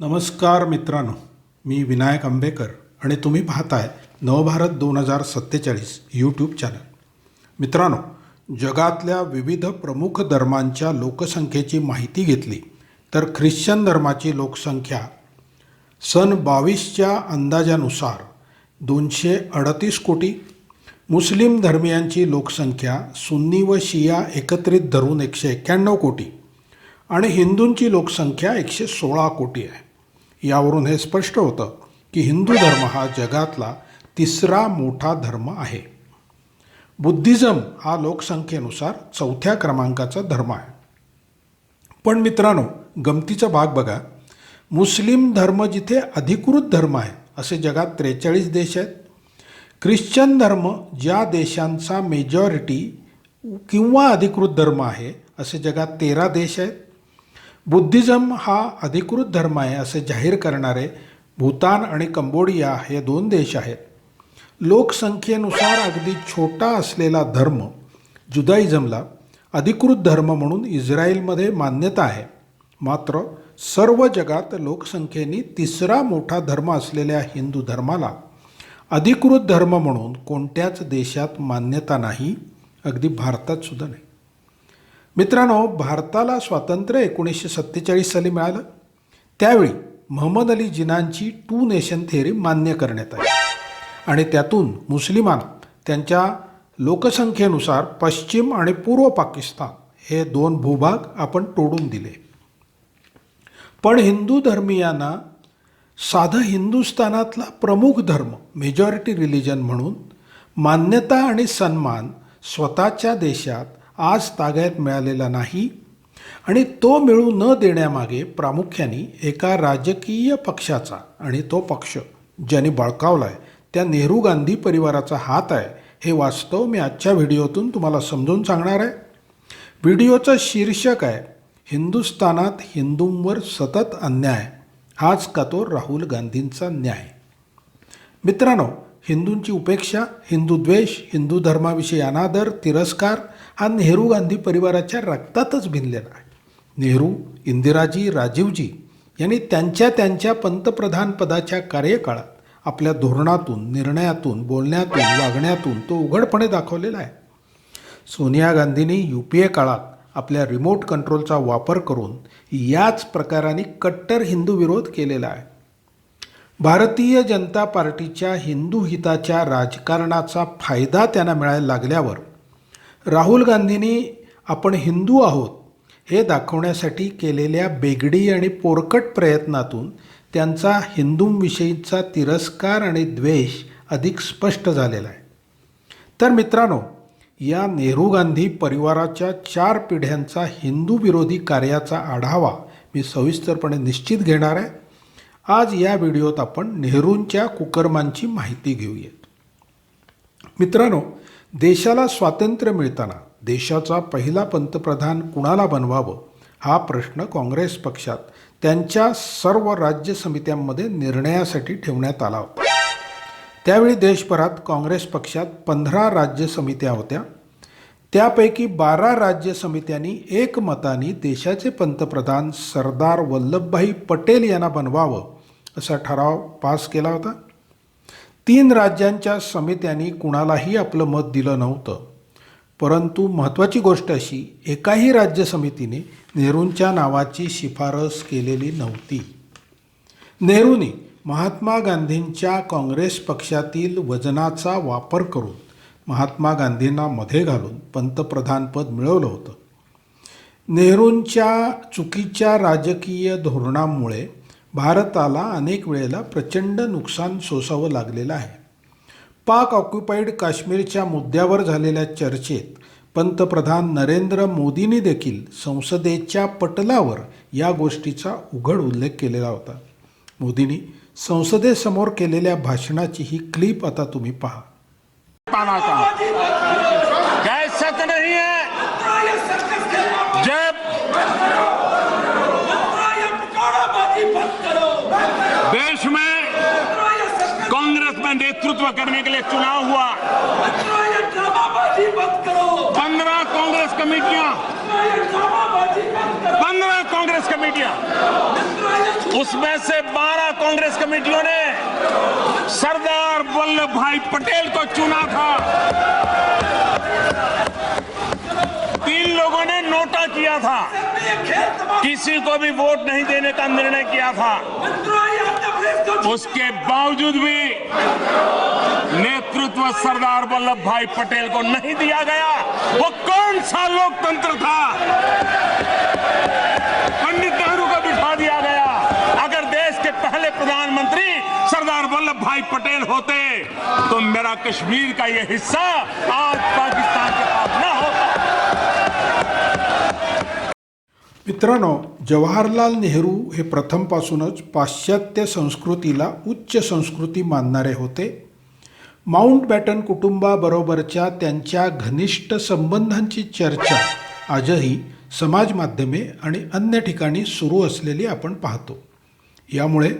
नमस्कार मित्रांनो मी विनायक आंबेकर आणि तुम्ही पाहताय नवभारत दोन हजार सत्तेचाळीस यूट्यूब चॅनल मित्रांनो जगातल्या विविध प्रमुख धर्मांच्या लोकसंख्येची माहिती घेतली तर ख्रिश्चन धर्माची लोकसंख्या सन बावीसच्या अंदाजानुसार दोनशे अडतीस कोटी. मुस्लिम धर्मियांची लोकसंख्या सुन्नी व शिया एकत्रित धरून एकशे एक्क्याण्णव कोटी आणि हिंदूंची लोकसंख्या एकशे सोळा कोटी आहे. यावरून हे स्पष्ट होतं की हिंदू धर्म हा जगातला तिसरा मोठा धर्म आहे. बुद्धिझम हा लोकसंख्येनुसार चौथ्या क्रमांकाचा धर्म आहे. पण मित्रांनो गमतीचा भाग बघा. मुस्लिम धर्म जिथे अधिकृत धर्म आहे असे जगात त्रेचाळीस देश आहेत. ख्रिश्चन धर्म ज्या देशांचा मेजॉरिटी किंवा अधिकृत धर्म आहे असे जगात तेरा देश आहेत. बुद्धिझम हा अधिकृत धर्म आहे असे जाहीर करणारे भूतान आणि कंबोडिया हे दोन देश आहेत. लोकसंख्येनुसार अगदी छोटा असलेला धर्म जुदाईझमला अधिकृत धर्म म्हणून इस्रायलमध्ये मान्यता आहे. मात्र सर्व जगात लोकसंख्येने तिसरा मोठा धर्म असलेल्या हिंदू धर्माला अधिकृत धर्म म्हणून कोणत्याच देशात मान्यता नाही अगदी भारतात सुद्धा नाही. मित्रांनो भारताला स्वातंत्र्य एकोणीसशे सत्तेचाळीस साली मिळालं. त्यावेळी महम्मद अली जिनांची टू नेशन थेअरी मान्य करण्यात आली. आणि त्यातून मुस्लिमांना त्यांच्या लोकसंख्येनुसार पश्चिम आणि पूर्व पाकिस्तान हे दोन भूभाग आपण तोडून दिले. पण हिंदू धर्मीयांना साधं हिंदुस्थानातला प्रमुख धर्म मेजॉरिटी रिलिजन म्हणून मान्यता आणि सन्मान स्वतःच्या देशात आज ताग्यात मिळालेला नाही आणि तो मिळू न देण्यामागे प्रामुख्याने एका राजकीय पक्षाचा आणि तो पक्ष ज्याने बळकावला आहे त्या नेहरू गांधी परिवाराचा हात आहे हे वास्तव मी आजच्या व्हिडिओतून तुम्हाला समजून सांगणार आहे. व्हिडिओचं शीर्षक आहे हिंदुस्थानात हिंदूंवर सतत अन्याय हाच का तो राहुल गांधींचा न्याय. मित्रांनो हिंदूंची उपेक्षा हिंदू द्वेष हिंदू धर्माविषयी अनादर तिरस्कार हा नेहरू गांधी परिवाराच्या रक्तातच भिनलेला आहे. नेहरू इंदिराजी राजीवजी यांनी त्यांच्या त्यांच्या पंतप्रधानपदाच्या कार्यकाळात आपल्या धोरणातून निर्णयातून बोलण्यातून वागण्यातून तो उघडपणे दाखवलेला आहे. सोनिया गांधींनी यू पी ए काळात आपल्या रिमोट कंट्रोलचा वापर करून याच प्रकाराने कट्टर हिंदू विरोध केलेला आहे. भारतीय जनता पार्टीच्या हिंदू हिताच्या राजकारणाचा फायदा त्यांना मिळायला लागल्यावर राहुल गांधींनी आपण हिंदू आहोत हे दाखवण्यासाठी केलेल्या बेगडी आणि पोरकट प्रयत्नातून त्यांचा हिंदूंविषयीचा तिरस्कार आणि द्वेष अधिक स्पष्ट झालेला आहे. तर मित्रांनो या नेहरू गांधी परिवाराच्या चार पिढ्यांचा हिंदू विरोधी कार्याचा आढावा मी सविस्तरपणे निश्चित घेणार आहे. आज या व्हिडिओत आपण नेहरूंच्या कुकर्मांची माहिती घेऊयात. मित्रांनो देशाला स्वातंत्र्य मिळताना देशाचा पहिला पंतप्रधान कुणाला बनवावं हा प्रश्न काँग्रेस पक्षात त्यांच्या सर्व राज्य समित्यांमध्ये निर्णयासाठी ठेवण्यात आला होता. त्यावेळी देशभरात काँग्रेस पक्षात पंधरा राज्य समित्या होत्या. त्यापैकी बारा राज्य समित्यांनी एकमताने देशाचे पंतप्रधान सरदार वल्लभभाई पटेल यांना बनवावं असा ठराव पास केला होता. तीन राज्यांच्या समित्यांनी कुणालाही आपलं मत दिलं नव्हतं. परंतु महत्त्वाची गोष्ट अशी एकाही राज्य समितीने नेहरूंच्या नावाची शिफारस केलेली नव्हती. नेहरूंनी महात्मा गांधींच्या काँग्रेस पक्षातील वजनाचा वापर करून महात्मा गांधींना मध्ये घालून पंतप्रधानपद मिळवलं होतं. नेहरूंच्या चुकीच्या राजकीय धोरणामुळे भारताला अनेक वेळेला प्रचंड नुकसान सोसावं लागलेलं आहे. पाक ऑक्युपाईड काश्मीरच्या मुद्द्यावर झालेल्या चर्चेत पंतप्रधान नरेंद्र मोदींनी देखील संसदेच्या पटलावर या गोष्टीचा उघड उल्लेख केलेला होता. मोदींनी संसदेसमोर केलेल्या भाषणाची ही क्लिप आता तुम्ही पहा. में नेतृत्व करने के लिए चुनाव हुआ। पंद्रह कांग्रेस कमेटियाँ। पंद्रह कांग्रेस कमेटियाँ। उसमें से बारह कांग्रेस कमेटियों ने सरदार वल्लभ भाई पटेल को चुना था। तीन लोगों ने नोटा किया था। किसी को भी वोट नहीं देने का निर्णय किया था। को उसके बावजूद भी नेतृत्व सरदार वल्लभ भाई पटेल को नहीं दिया गया। वो कौन सा लोकतंत्र था? पंडित नेहरू को बिठा दिया गया। अगर देश के पहले प्रधानमंत्री सरदार वल्लभ भाई पटेल होते तो मेरा कश्मीर का ये हिस्सा आज पाकिस्तान के मित्रांनो जवाहरलाल नेहरू हे प्रथमपासूनच पाश्चात्य संस्कृतीला उच्च संस्कृती मानणारे होते. माउंट बॅटन कुटुंबाबरोबरच्या त्यांच्या घनिष्ठ संबंधांची चर्चा आजही समाजमाध्यमे आणि अन्य ठिकाणी सुरू असलेली आपण पाहतो. यामुळे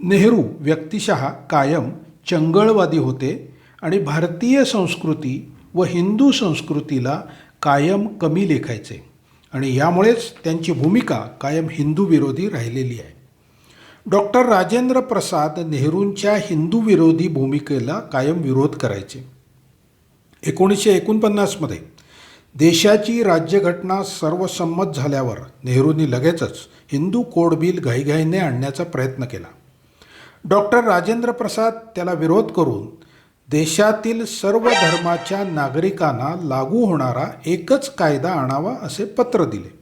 नेहरू व्यक्तिशः कायम चंगळवादी होते आणि भारतीय संस्कृती व हिंदू संस्कृतीला कायम कमी लेखायचे. आणि यामुळेच त्यांची भूमिका कायम हिंदू विरोधी राहिलेली आहे. डॉक्टर राजेंद्र प्रसाद नेहरूंच्या हिंदू विरोधी भूमिकेला कायम विरोध करायचे. एकोणीसशे एकोणपन्नासमध्ये देशाची राज्यघटना सर्वसंमत झाल्यावर नेहरूंनी लगेचच हिंदू कोड बिल घाईघाईने आणण्याचा प्रयत्न केला. डॉक्टर राजेंद्र प्रसाद त्याला विरोध करून देशातील सर्व धर्माच्या नागरिकांना लागू होणारा एकच कायदा आणावा असे पत्र दिले.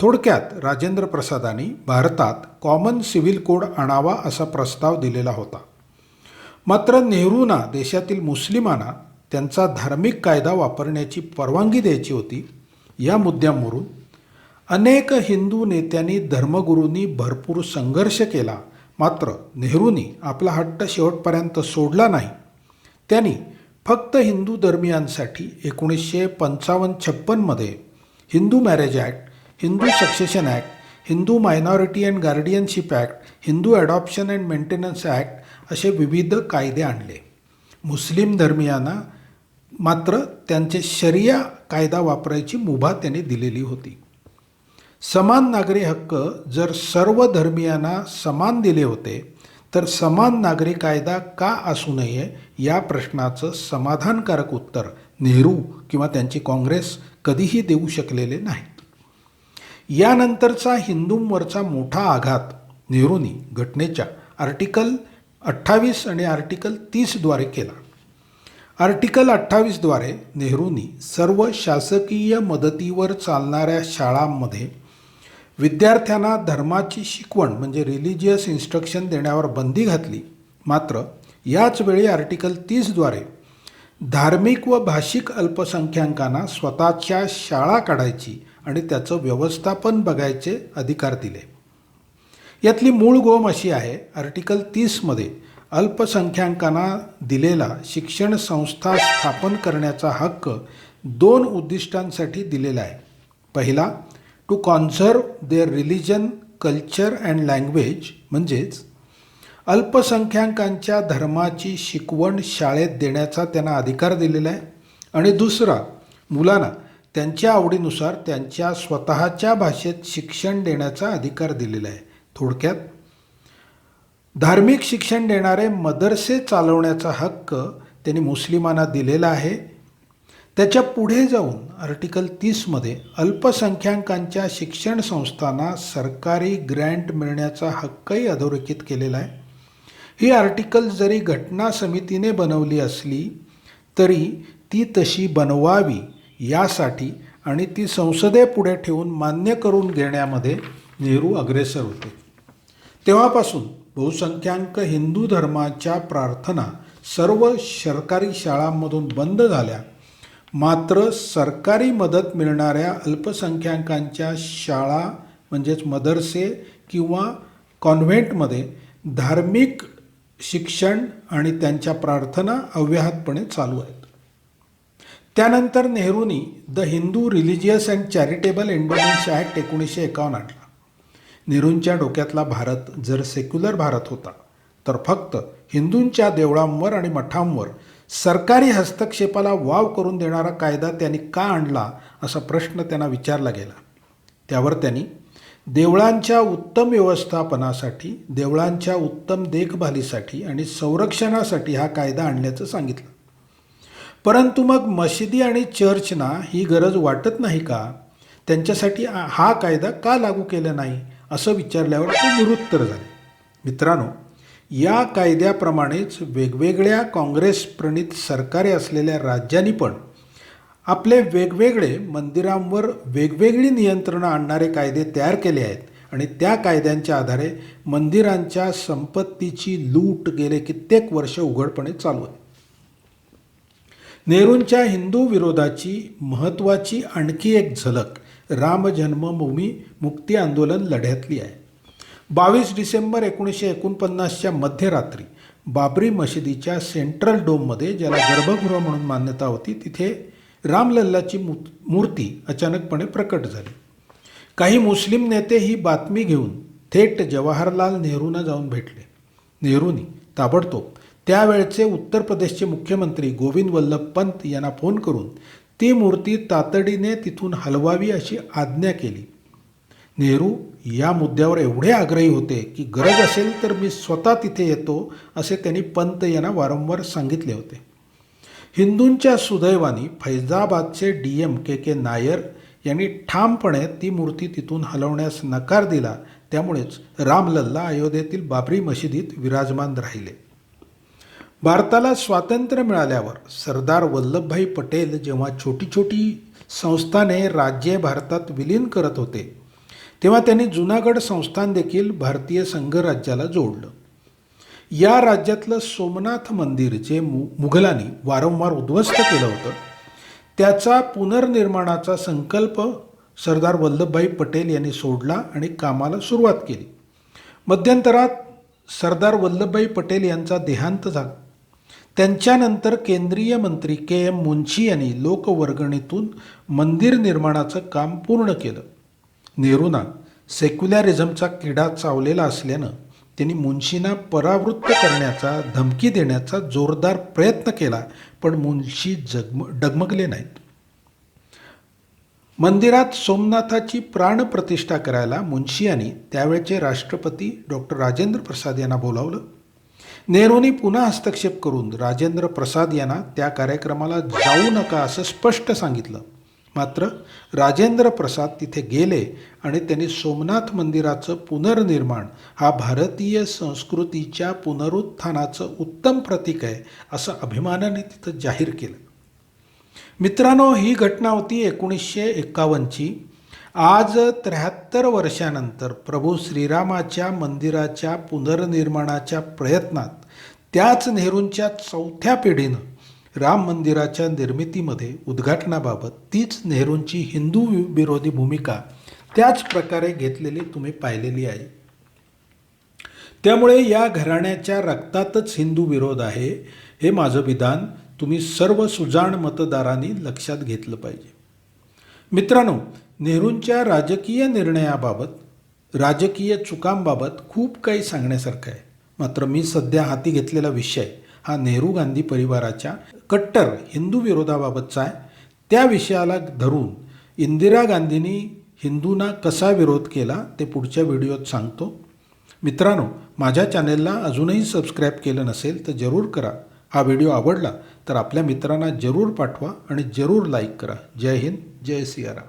थोडक्यात राजेंद्र प्रसादांनी भारतात कॉमन सिव्हिल कोड आणावा असा प्रस्ताव दिलेला होता. मात्र नेहरूंना देशातील मुस्लिमांना त्यांचा धार्मिक कायदा वापरण्याची परवानगी द्यायची होती या मुद्द्यावरून अनेक हिंदू नेत्यांनी धर्मगुरूंनी भरपूर संघर्ष केला. मात्र नेहरूंनी आपला हट्ट शेवटपर्यंत सोडला नाही. त्यांनी फक्त हिंदू धर्मियांसाठी एकोणीसशे पंचावन्न छप्पनमध्ये Hindu marriage act Hindu succession act Hindu minority and guardianship act Hindu adoption and maintenance act असे विविध कायदे आणले. मुस्लिम धर्मियांना मात्र त्यांचे शरिया कायदा वापरायची मुभा त्यांनी दिलेली होती. समान नागरी हक्क जर सर्व धर्मियांना समान दिले होते तर समान नागरी कायदा का असू नये या प्रश्नाचं समाधानकारक उत्तर नेहरू किंवा त्यांची काँग्रेस कधीही देऊ शकलेले नाहीत. यानंतरचा हिंदूंवरचा मोठा आघात नेहरूंनी घटनेच्या आर्टिकल अठ्ठावीस आणि आर्टिकल तीसद्वारे केला. आर्टिकल अठ्ठावीसद्वारे नेहरूंनी सर्व शासकीय मदतीवर चालणाऱ्या शाळांमध्ये विद्यार्थ्यांना धर्माची शिकवण म्हणजे रिलिजियस इन्स्ट्रक्शन देण्यावर बंदी घातली. मात्र याचवेळी आर्टिकल तीसद्वारे धार्मिक व भाषिक अल्पसंख्याकांना स्वतःच्या शाळा काढायची आणि त्याचं व्यवस्थापन बघायचे अधिकार दिले. यातली मूळ गोम अशी आहे आर्टिकल तीसमध्ये अल्पसंख्याकांना दिलेला शिक्षण संस्था स्थापन करण्याचा हक्क दोन उद्दिष्टांसाठी दिलेला आहे. पहिला to conserve their religion culture and language म्हणजेच अल्पसंख्याकांच्या धर्माची शिकवण शाळेत देण्याचा त्यांना अधिकार दिलेला आहे. आणि दुसरा मुलांना त्यांच्या आवडीनुसार त्यांच्या स्वतःच्या भाषेत शिक्षण देण्याचा अधिकार दिलेला आहे. थोडक्यात धार्मिक शिक्षण देणारे मदरसे चालवण्याचा हक्क त्यांनी मुस्लिमांना दिलेला आहे. त्याच्या पुढे जाऊन आर्टिकल तीसमध्ये अल्पसंख्याकांच्या शिक्षण संस्थांना सरकारी ग्रँट मिळण्याचा हक्कही अधोरेखित केलेला आहे. ही आर्टिकल जरी घटना समितीने बनवली असली तरी ती तशी बनवावी यासाठी आणि ती संसदेपुढे ठेवून मान्य करून घेण्यामध्ये नेहरू अग्रेसर होते. तेव्हापासून बहुसंख्याक हिंदू धर्माच्या प्रार्थना सर्व सरकारी शाळांमधून बंद झाल्या. मात्र सरकारी मदत मिळणाऱ्या अल्पसंख्याकांच्या शाळा म्हणजेच मदरसे किंवा कॉन्व्हेंटमध्ये धार्मिक शिक्षण आणि त्यांच्या प्रार्थना अव्याहतपणे चालू आहेत. त्यानंतर नेहरूंनी the Hindu religious and charitable endowments act एकोणीसशे एकावन्न आणला. नेहरूंच्या डोक्यातला भारत जर सेक्युलर भारत होता तर फक्त हिंदूंच्या देवळांवर आणि मठांवर सरकारी हस्तक्षेपाला वाव करून देणारा कायदा त्यांनी का आणला असा प्रश्न त्यांना विचारला गेला. त्यावर त्यांनी देवळांच्या उत्तम व्यवस्थापनासाठी देवळांच्या उत्तम देखभालीसाठी आणि संरक्षणासाठी हा कायदा आणल्याचं सांगितलं. परंतु मग मशिदी आणि चर्चना ही गरज वाटत नाही का? त्यांच्यासाठी हा कायदा का लागू केला नाही? असं विचारल्यावर ते निरुत्तर झाले. मित्रांनो या कायद्याप्रमाणेच वेगवेगळ्या काँग्रेस प्रणित सरकारे असलेल्या राज्यांनी पण आपले वेगवेगळे मंदिरांवर वेगवेगळी नियंत्रणं आणणारे कायदे तयार केले आहेत. आणि त्या कायद्यांच्या आधारे मंदिरांच्या संपत्तीची लूट गेले कित्येक वर्ष उघडपणे चालू आहे. नेहरूंच्या हिंदू विरोधाची महत्त्वाची आणखी एक झलक राम जन्मभूमी मुक्ती आंदोलन लढ्यातली आहे. बावीस डिसेंबर एकोणीसशे एकोणपन्नासच्या मध्यरात्री बाबरी मशिदीच्या सेंट्रल डोममध्ये ज्याला गर्भगृह म्हणून मान्यता होती तिथे रामलल्लाची मू मूर्ती अचानकपणे प्रकट झाली. काही मुस्लिम नेते ही बातमी घेऊन थेट जवाहरलाल नेहरूंना जाऊन भेटले. नेहरूंनी ताबडतोब त्यावेळचे उत्तर प्रदेशचे मुख्यमंत्री गोविंद वल्लभ पंत यांना फोन करून ती मूर्ती तातडीने तिथून हलवावी अशी आज्ञा केली. नेहरू या मुद्द्यावर एवढे आग्रही होते की गरज असेल तर मी स्वतः तिथे येतो असे त्यांनी पंत यांना वारंवार सांगितले होते. हिंदूंच्या सुदैवानी फैजाबादचे D M K K Nair यांनी ठामपणे ती मूर्ती तिथून हलवण्यास नकार दिला. त्यामुळेच रामलल्ला अयोध्येतील बाबरी मशिदीत विराजमान राहिले. भारताला स्वातंत्र्य मिळाल्यावर सरदार वल्लभभाई पटेल जेव्हा छोटी छोटी संस्थाने राज्ये भारतात विलीन करत होते तेव्हा त्यांनी जुनागड संस्थान देखील भारतीय संघराज्याला जोडलं. या राज्यातलं सोमनाथ मंदिर जे मु मुघलांनी वारंवार उद्ध्वस्त केलं होतं त्याचा पुनर्निर्माणाचा संकल्प सरदार वल्लभभाई पटेल यांनी सोडला आणि कामाला सुरुवात केली. मध्यंतरात सरदार वल्लभभाई पटेल यांचा देहांत झाला त्यांच्यानंतर केंद्रीय मंत्री के एम मुन्शी यांनी लोकवर्गणीतून मंदिर निर्माणाचं काम पूर्ण केलं. नेहरूंना सेक्युलॅरिझमचा किडा चावलेला असल्यानं त्यांनी मुन्शींना परावृत्त करण्याचा धमकी देण्याचा जोरदार प्रयत्न केला पण मुन्शी जगम डगमगले नाहीत. मंदिरात सोमनाथाची प्राणप्रतिष्ठा करायला मुन्शी यांनी त्यावेळचे राष्ट्रपती डॉक्टर राजेंद्र प्रसाद यांना बोलावलं. नेहरूंनी पुन्हा हस्तक्षेप करून राजेंद्र प्रसाद यांना त्या कार्यक्रमाला जाऊ नका असं स्पष्ट सांगितलं. मात्र राजेंद्र प्रसाद तिथे गेले आणि त्यांनी सोमनाथ मंदिराचं पुनर्निर्माण हा भारतीय संस्कृतीच्या पुनरुत्थानाचं उत्तम प्रतीक आहे असं अभिमानाने तिथं जाहीर केलं. मित्रांनो ही घटना होती एकोणीसशे एक्कावन्नची आज त्र्याहत्तर वर्षानंतर प्रभू श्रीरामाच्या मंदिराच्या पुनर्निर्माणाच्या प्रयत्नात त्याच नेहरूंच्या चौथ्या पिढीनं राम मंदिराच्या निर्मितीमध्ये उद्घाटनाबाबत तीच नेहरूंची हिंदू वि- विरोधी भूमिका त्याच प्रकारे घेतलेली तुम्ही पाहिलेली आहे. त्यामुळे या घराण्याच्या रक्तातच हिंदू विरोध आहे हे माझं विधान तुम्ही सर्व सुजाण मतदारांनी लक्षात घेतलं पाहिजे. मित्रांनो नेहरूंच्या राजकीय निर्णयाबाबत राजकीय चुकांबाबत खूप काही सांगण्यासारखं आहे. मात्र मी सध्या हाती घेतलेला विषय हा नेहरू गांधी परिवाराच्या कट्टर हिंदू विरोधाबाबतचा आहे. त्या विषयाला धरून इंदिरा गांधींनी हिंदूंना कसा विरोध केला ते पुढच्या व्हिडिओत सांगतो. मित्रांनो माझ्या चॅनेलला अजूनही सबस्क्राईब केलं नसेल तर जरूर करा. हा व्हिडिओ आवडला तर आपल्या मित्रांना जरूर पाठवा आणि जरूर लाईक करा. जय हिंद जय सियाराम.